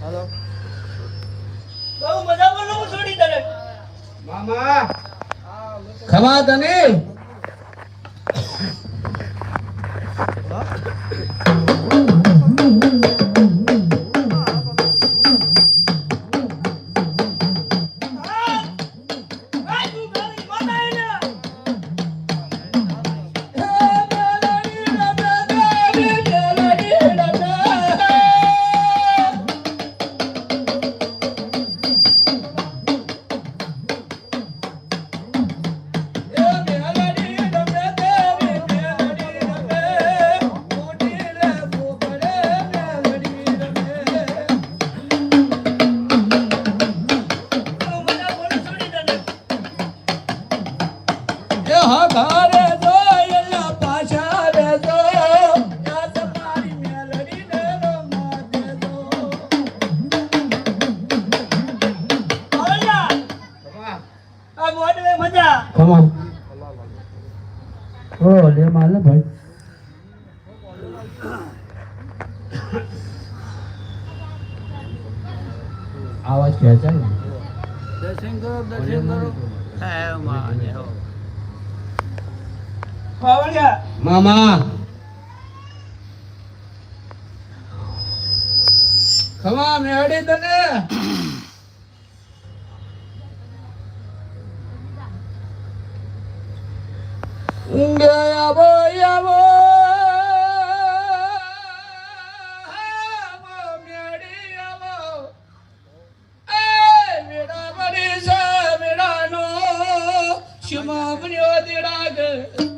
હાલો. બહુ મજા બોલું છોડી તને. મામા. ખવા તને. આ ખમા ઓ લે માલે ભાઈ. આવાજ ખેંચાય ને દર્શન કરો દર્શન કરો હે. આવડ્યા મામા ખમા મેળી તને યાવો યાવો Come on, when you're the dog.